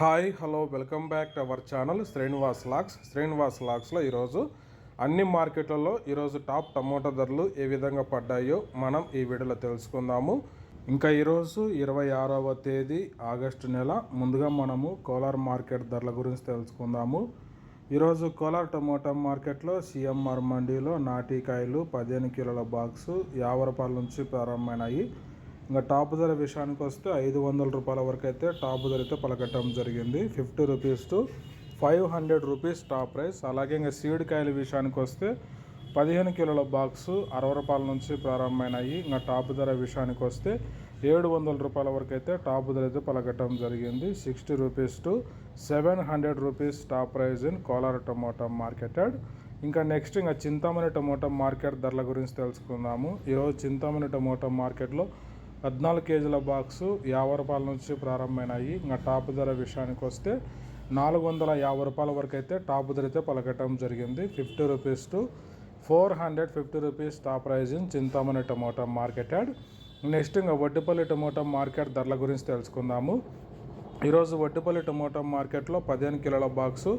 Hi hello welcome back to our channel Srinivas lakhs. Srinivas లాక్స్లో ఈరోజు అన్ని మార్కెట్లలో ఈరోజు టాప్ టమోటా ధరలు ఏ విధంగా పడ్డాయో మనం ఈ వీడియోలో తెలుసుకుందాము. ఇంకా ఈరోజు ఇరవై ఆరవ తేదీ ఆగస్టు నెల. ముందుగా మనము కోలార్ మార్కెట్ ధరల గురించి తెలుసుకుందాము. ఈరోజు కోలార్ టమోటా మార్కెట్లో సిఎంఆర్ మండీలో నాటికాయలు పదిహేను కిలోల బాక్సు యాభై రూపాయల నుంచి ప్రారంభమైనాయి. ఇంకా టాప్ ధర విషయానికి వస్తే ఐదు వందల రూపాయల వరకు అయితే టాప్ ధర అయితే పలకటం జరిగింది. Fifty rupees to five hundred rupees top price. అలాగే ఇంకా సీడ్ కాయల విషయానికి వస్తే పదిహేను కిలోల బాక్స్ అరవై రూపాయల నుంచి ప్రారంభమైనాయి. ఇంకా టాప్ ధర విషయానికి వస్తే ఏడు వందల రూపాయల వరకు అయితే టాప్ ధర అయితే పలకటం జరిగింది. Sixty rupees to seven hundred rupees top price in Kolar tomato marketed. ఇంకా నెక్స్ట్ ఇంకా చింతామణి టమోటా మార్కెట్ ధరల గురించి తెలుసుకుందాము. ఈరోజు చింతామణి టమోటా మార్కెట్లో పద్నాలుగు కేజీల బాక్సు యాభై రూపాయల నుంచి ప్రారంభమైనాయి. ఇంకా టాప్ ధర విషయానికి వస్తే నాలుగు వందల యాభై రూపాయల వరకు అయితే టాప్ ధర అయితే పలకటం జరిగింది. Fifty rupees to four hundred fifty rupees top price in Chintamani tomato marketed next ఇంకా వడ్డిపల్లి టమోటా మార్కెట్ ధరల గురించి తెలుసుకుందాము. ఈరోజు వడ్డిపల్లి టమోటా మార్కెట్లో పదిహేను కిలోల బాక్సు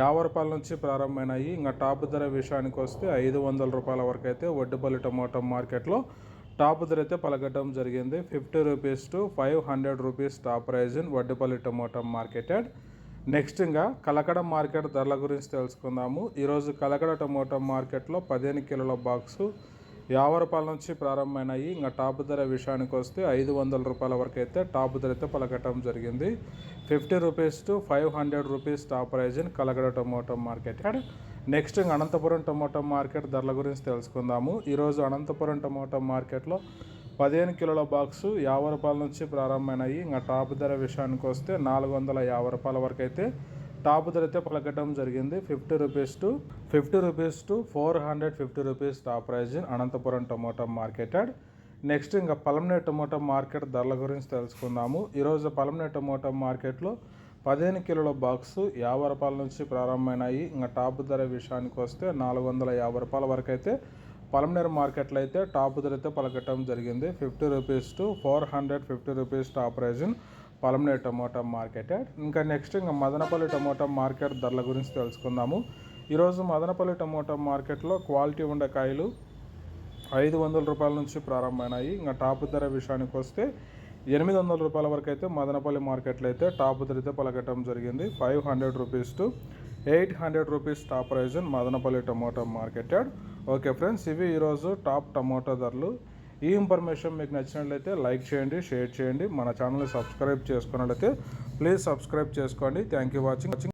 యాభై రూపాయల నుంచి ప్రారంభమైనాయి. ఇంకా టాప్ ధర విషయానికి వస్తే ఐదు వందల రూపాయల వరకు అయితే వడ్డిపల్లి టమోటా మార్కెట్లో టాప్ ధరైతే అయితే పలకటం జరిగింది. Fifty rupees to five hundred rupees top price in Vaddapalli tomato marketed. Next ఇంకా కలకడ మార్కెట్ ధరల గురించి తెలుసుకుందాము. ఈరోజు కలకడ టమోటా మార్కెట్లో పదిహేను కిలోల బాక్సు యాభై రూపాయల నుంచి ప్రారంభమైనాయి. ఇంకా టాప్ ధర విషయానికి వస్తే ఐదు వందల రూపాయల వరకు అయితే టాప్ ధర అయితే పలకటం జరిగింది. Fifty rupees to five hundred rupees top price in Kalakada tomato market. Next ఇంకా అనంతపురం టమోటా మార్కెట్ ధరల గురించి తెలుసుకుందాము. ఈరోజు అనంతపురం టమోటా మార్కెట్లో పదిహేను కిలోల బాక్సు యాభై రూపాయల నుంచి ప్రారంభమైనాయి. ఇంకా టాప్ ధర విషయానికి వస్తే నాలుగు వందల యాభై రూపాయల వరకు అయితే టాప్ ధర అయితే పలకటం జరిగింది. Fifty rupees to fifty rupees to four hundred fifty rupees top price in Anantapuram tomato marketed. Next ఇంకా పలంనే టమోటా మార్కెట్ ధరల గురించి తెలుసుకుందాము. ఈరోజు పలంనే టమోటా మార్కెట్లో పదిహేను కిలోల బాక్సు యాభై రూపాయల నుంచి ప్రారంభమైనాయి. ఇంకా టాప్ ధర విషయానికి వస్తే నాలుగు వందల యాభై రూపాయల వరకు అయితే పలమనేర్ మార్కెట్లో అయితే టాప్ ధర అయితే పలకటం జరిగింది. Fifty rupees to four hundred fifty rupees top price in Palamaner tomato market ఇంకా నెక్స్ట్ ఇంకా మదనపల్లి టమోటా మార్కెట్ ధరల గురించి తెలుసుకుందాము. ఈరోజు మదనపల్లి టమోటా మార్కెట్లో క్వాలిటీ ఉండే కాయలు ఐదు వందల రూపాయల నుంచి ప్రారంభమైనాయి. ఇంకా టాప్ ధర విషయానికి వస్తే ఎనిమిది వందల రూపాయల వరకు అయితే మదనపల్లి మార్కెట్లో అయితే టాప్ ధర అయితే పలకటం జరిగింది. Five hundred rupees to eight hundred rupees top price Madanapalle tomato marketed. Okay friends ఇవి ఈరోజు టాప్ టమోటా ధరలు. ఈ ఇన్ఫర్మేషన్ మీకు నచ్చినట్లయితే లైక్ చేయండి షేర్ చేయండి. మన ఛానల్ని సబ్స్క్రైబ్ చేసుకున్నట్లయితే ప్లీజ్ సబ్స్క్రైబ్ చేసుకోండి. Thank you watching